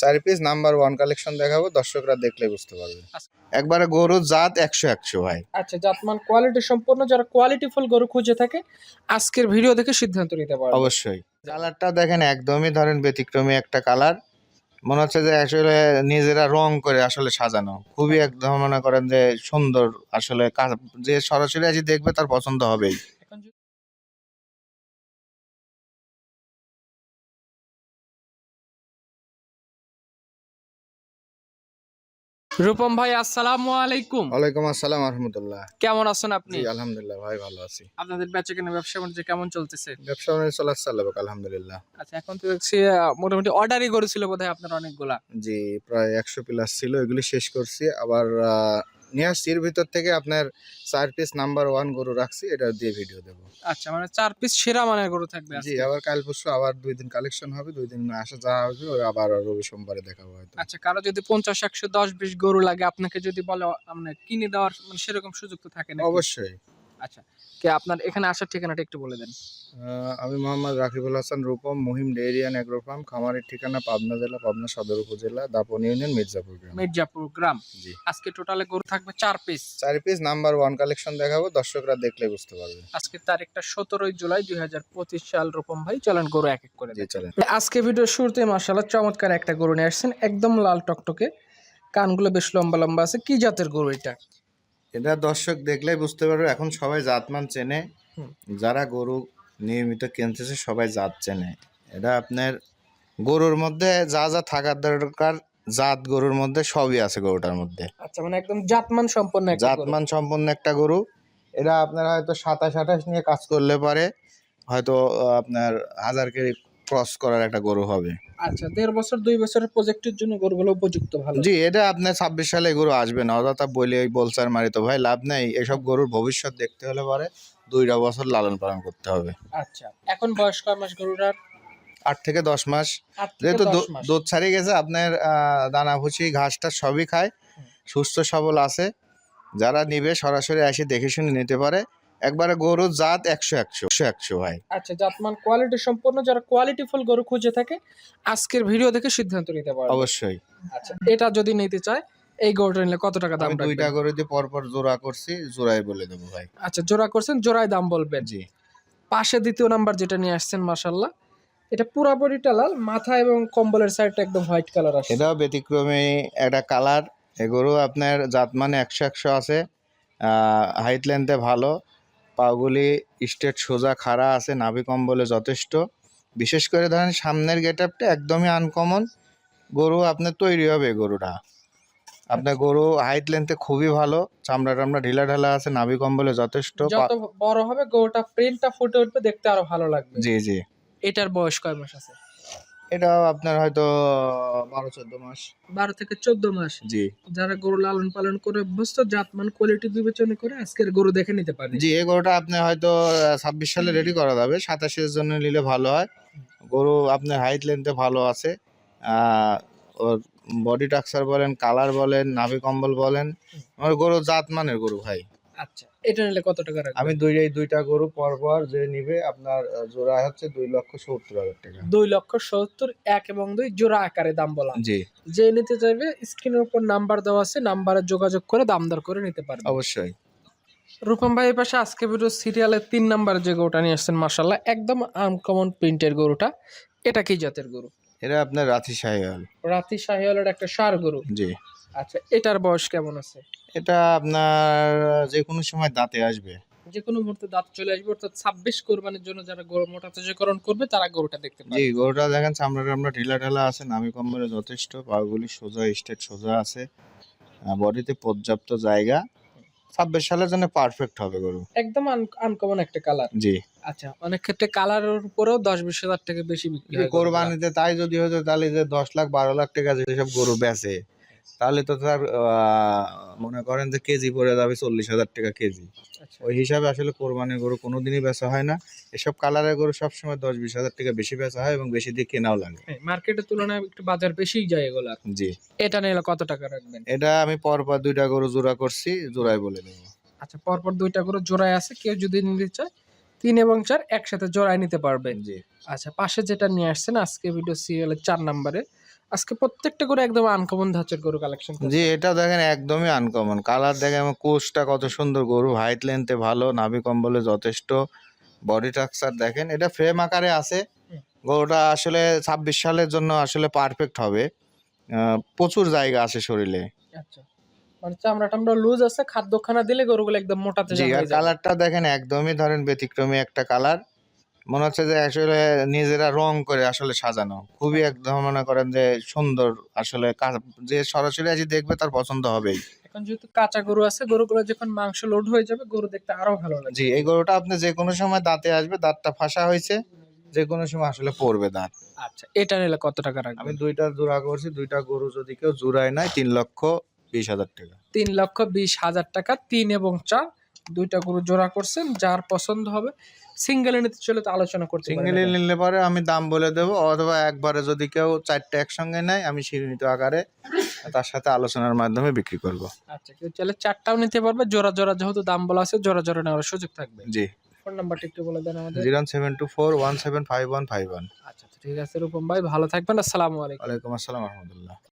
চার piece number one collection দেখাবো দর্শকরা দেখলে বুঝতে পারবে। একবারে গরু জাত একশো একশো ভাই। আচ্ছা জাতমান কোয়ালিটি সম্পূর্ণ যারা কোয়ালিটি ফুল গরু খুঁজে থাকে আজকের ভিডিও দেখে সিদ্ধান্ত নিতে পারবে। অবশ্যই। কালারটা দেখেন একদমই ধরেন ব্যতিক্রমী একটা কালার মনে হচ্ছে যে আসলে নিজেরা রং করে আসলে সাজানো। খুবই একদম মনে করেন যে সুন্দর আসলে যে সরাসরি আজ দেখবে তার পছন্দ হবেই। রূপম ভাই আসসালামু আলাইকুম। ওয়ালাইকুম আসসালাম আহমদুল্লাহ কেমন আছেন আপনি? আলহামদুলিল্লাহ ভাই ভালো আছি। আপনাদের বেচা কেনা ব্যবসা বাণিজ্য কেমন চলতেছে? ব্যবসা বাণিজ্য চলাচ্ছে আল্লাহ আলহামদুলিল্লাহ। আচ্ছা এখন তো দেখছি মোটামুটি অর্ডারই করেছিল বোধহয় আপনার অনেকগুলা। জি প্রায় একশো প্লাস ছিল এগুলি শেষ করছি। আবার নিয়ে আসছি। এর ভিতর থেকে আপনার চার পিস নাম্বার ওয়ান গরু রাখছি এটা দিয়ে ভিডিও দেবো। আচ্ছা মানে চার পিস সেরা মানের গরু থাকবে জি আবার কাল পরশু আবার দুই দিন কালেকশন হবে দুই দিন আসা যাওয়া হবে ওরা আবার রবি সোমবারে দেখা হবে আচ্ছা কারও যদি পঞ্চাশ একশো দশ বিশ গরু লাগে আপনাকে যদি বলে মানে কিনে দেওয়ার মানে সেরকম সুযোগ তো থাকে না অবশ্যই। আচ্ছা কে আপনার এখানে আসার ঠিকানাটা একটু বলে দেন। আমি Mohammad Rakibul Hasan Rupam Mahim dairy and agro farm খামারের ঠিকানা পাবনা জেলা পাবনা সদর উপজেলা দাপন ইউনিয়ন মির্জাপুর গ্রাম। মির্জাপুর গ্রাম। জি। আজকে টোটালে গরু থাকবে চার পিস চার পিস নাম্বার ওয়ান কালেকশন দেখাবো দর্শকরা দেখলে বুঝতে পারবে। আজকে তারিখটা সতেরোই জুলাই দুই হাজার পঁচিশ সাল রূপম ভাই চলেন গরু এক এক করে চলেন। আজকে ভিডিও শুরুতে মাসাল্লাহ চমৎকার একটা গরু নিয়ে আসছেন একদম লাল টকটকে কানগুলো বেশ লম্বা লম্বা আছে কি জাতের গরু এটা? এটা দর্শক দেখলেই বুঝতে পারবে এখন সবাই জাতমান চেনে। যারা গরু নিয়মিত কিনতেছে সবাই জাত চেনে। এটা আপনার গরুর মধ্যে যা যা থাকার দরকার জাত গরুর মধ্যে সবই আছে গরুটার মধ্যে। আচ্ছা মানে একদম জাতমান সম্পন্ন। জাতমান সম্পন্ন একটা গরু। এটা আপনার হয়তো সাতাশ আঠাশ নিয়ে কাজ করলে পারে হয়তো আপনার হাজার কেজি ক্রস করার একটা গরু হবে। আচ্ছা দেড় বছর দুই বছরের প্রজেক্টের জন্য গরুগুলো উপযুক্ত ভালো। জি এটা আপনার ছাব্বিশ সালে গরু আসবে না। অযথা বলে ওই বলসার মারি তো ভাই লাভ নেই। এসব গরুর ভবিষ্যৎ দেখতে হলে পরে দুইটা বছর লালন পালন করতে হবে। আচ্ছা এখন বয়স কয় মাস গরুটার? আট থেকে দশ মাস। যেহেতু। দুধ ছাড়িয়ে গেছে আপনার দানা ভুসি ঘাসটা সবই খায়। সুস্থ সবল আছে। যারা নিবে সরাসরি এসে দেখে শুনে নিতে পারে। একবারে গরু জাত একশো একশো একশো একশো ভাই। আচ্ছা জাতমান কোয়ালিটি সম্পন্ন যারা কোয়ালিটি ফুল গরু খুঁজে থাকে আজকের ভিডিও দেখে সিদ্ধান্ত নিতে পারবে। অবশ্যই। আচ্ছা এটা যদি নিতে চায় এই গরুটা নিলে কত টাকা দাম দুইটা গরু দিয়ে পরপর জোড়া করছি জোড়াই বলে দেবো ভাই। আচ্ছা জোড়া করছেন জোড়ায় দাম বলবেন। জি। পাশে দ্বিতীয় নাম্বার যেটা নিয়ে আসছেন মাশাল্লাহ এটা পুরা বডিটা লাল মাথা এবং কম্বলের সাইডটা একদম হোয়াইট কালার আছে এটাও ব্যতিক্রমী একটা কালার এ গরু আপনার জাত মানে একশো একশো আছে হাইট লেন্থে ভালো পাগুলি স্টেট সোজা খাড়া আছে নাভি কম্বলে যথেষ্ট। বিশেষ করে ধরেন সামনের গেট আপটা একদমই আনকমন গরু আপনার তৈরি হবে গরুটা। আপনার গরু হাইট লেন্থে খুবই ভালো চামড়া টামড়া ঢিলা ঢালা আছে নাভি কম্বলে যথেষ্ট। যত বড় হবে গরুটা প্রিন্টটা ফুটে উঠবে দেখতে আরও ভালো লাগবে। জি জি। এটার বয়স কয় মাস আছে? এটাও আপনার হয়তো বারো চোদ্দ মাস। বারো থেকে চোদ্দ মাস। জি। যারা গরু লালন পালন করে অভ্যস্ত জাতমান কোয়ালিটি বিবেচনা করে আজকের গরু দেখে নিতে পারে জি এই গরুটা আপনি হয়তো ছাব্বিশ সালে রেডি করা যাবে। সাতাশের জন্য নিলে ভালো হয়। গরু আপনার হাইট লেন্থে ভালো আছে। ওর বডি টাক্সার বলেন কালার বলেন নাভি কম্বল বলেন। আমার গরু জাত মানের গরু ভাই। আচ্ছা এটা নিলে কত টাকা রাখবেন? আমি দুইটাই দুইটা গরু পরপর যে নিবে আপনার জোড়া হচ্ছে দুই লক্ষ সত্তর হাজার টাকা। দুই লক্ষ সত্তর এক এবং দুই জোড়া আকারে দাম বলা জি। যে নিতে চাইবে স্ক্রিনের উপর নাম্বার দেওয়া আছে নাম্বারে যোগাযোগ করে দাম দর করে নিতে পারবে। অবশ্যই। রূপম ভাই পাশে আজকে ভিডিও সিরিয়ালের তিন নাম্বার যে গরুটা নিয়ে আসছেন মার্শাল্লাহ একদম আনকমন প্রিন্টের গরুটা। এটা কি জাতের গরু? এটা আপনার রাথি সাহেল রাতি শাহিওয়ালের একটা সার গরু। জি। আচ্ছা এটার বয়স কেমন আছে? এটা আপনার যে কোনো সময় দাঁতে আসবে। যে কোনো মুহূর্তে দাঁত চলে আসবে অর্থাৎ ছাব্বিশ কোরবানির জন্য যারা গরু মোটা তাজাকরণ করবে তারা গরুটা দেখতে পাবে। জি গরুটা দেখেন চামড়া টামড়া ঢিলা ঢালা আছে নামি কম্বলে যথেষ্ট পাগুলি সোজা স্টেট সোজা আছে বডিতে পর্যাপ্ত জায়গা। ছাব্বিশ সালের জন্য পারফেক্ট হবে গরু। একদম আনকমন একটা কালার জি। আচ্ছা অনেক ক্ষেত্রে কালারের উপরেও দশ বিশ হাজার টাকা বেশি বিক্রি হয় কোরবানিতে তাই যদি হতো তাহলে যে দশ লাখ বারো লাখ টাকা যেসব গরু বেচে তাহলে তো তার মনে করেন যে কেজি পড়ে যাবে চল্লিশ হাজার টাকা কেজি। আচ্ছা। ওই হিসাবে আসলে কোরবানির গরু কোনোদিনই বেচা হয় না। এসব কালারের গরু সবসময় দশ বিশ হাজার টাকা বেশি বেচা হয় এবং বেশি দিয়ে কেনাও লাগে। মার্কেটের তুলনায় একটু বাজার বেশি যায় এগুলা। জি। এটা নিলে কত টাকা রাখবেন? এটা আমি পরপর দুইটা গরু জোড়া করছি জোড়াই বলে দেবো। আচ্ছা পরপর দুইটা গরু জোড়ায় আছে কেউ যদি নিতে চায় তিন এবং চার একসাথে জোড়ায় নিতে পারবেন জি। আচ্ছা পাশে যেটা নিয়ে আসছেন আজকে ভিডিও সিরিয়ালের চার নাম্বারে আজকে প্রত্যেকটা গরু একদম আনকমন ধাঁচের গরু কালেকশন জি এটা দেখেন একদমই আনকমন কালার দেখেন আমার কোচটা কত সুন্দর গরু হাইট লেন্থে ভালো নাভি কম্বলে যথেষ্ট। বডি স্ট্রাকচার দেখেন এটা ফ্রেম আকারে আছে। গরুটা আসলে ছাব্বিশ সালের জন্য আসলে পারফেক্ট হবে। প্রচুর জায়গা আছে শরীরে। আচ্ছা। মানে চামড়া টামড়া লুজ আছে খাদ্য খানা দিলে গরুগুলো একদম মোটাতে আর কালারটা দেখেন একদমই ধরেন ব্যতিক্রমী একটা কালার মনে হচ্ছে যে আসলে নিজেরা রং করে আসলে সাজানো। খুবই একদম মনে করেন যে সুন্দর আসলে যে সরাসরি আজ দেখবে তার পছন্দ হবেই। এখন যেহেতু কাঁচা গরু আছে গরুগুলো যখন মাংস লোড হয়ে যাবে গরু দেখতে আরও ভালো লাগে জি এই গরুটা আপনি যে কোনো সময় দাঁতে আসবে দাঁতটা ফাঁসা হয়েছে যে কোনো সময় আসলে পড়বে দাঁত। আচ্ছা এটা নিলে কত টাকা আমি দুইটা জোড়া করছি দুইটা গরু যদি কেউ জোড়ায় নেয় তিন লক্ষ বিশ হাজার টাকা। তিন লক্ষ বিশ হাজার টাকা তিন এবং চার। দুইটা গরু জোড়া করছেন যার পছন্দ হবে। সিঙ্গেল নিতে চলে তো আলোচনা করতে সিঙ্গেলি নিলে পরে আমি দাম বলে দেবো অথবা একবারে যদি কেউ চারটে একসঙ্গে নেয় আমি সীমিত আকারে তার সাথে আলোচনার মাধ্যমে বিক্রি করব। আচ্ছা কেউ চাইলে চারটাও নিতে পারবে জোড়া জোড়া যেহেতু দাম বলা আছে জোড়া জোড়া নেওয়ার সুযোগ থাকবে। জি। ফোন নাম্বারটা একটু বলে দেন আমাদের। Zero seven two four one seven five one five one. আচ্ছা ঠিক আছে রূপম ভাই ভালো থাকবেন আসসালামু আলাইকুম। ওয়ালাইকুম আসসালাম রহমতুল্লাহ।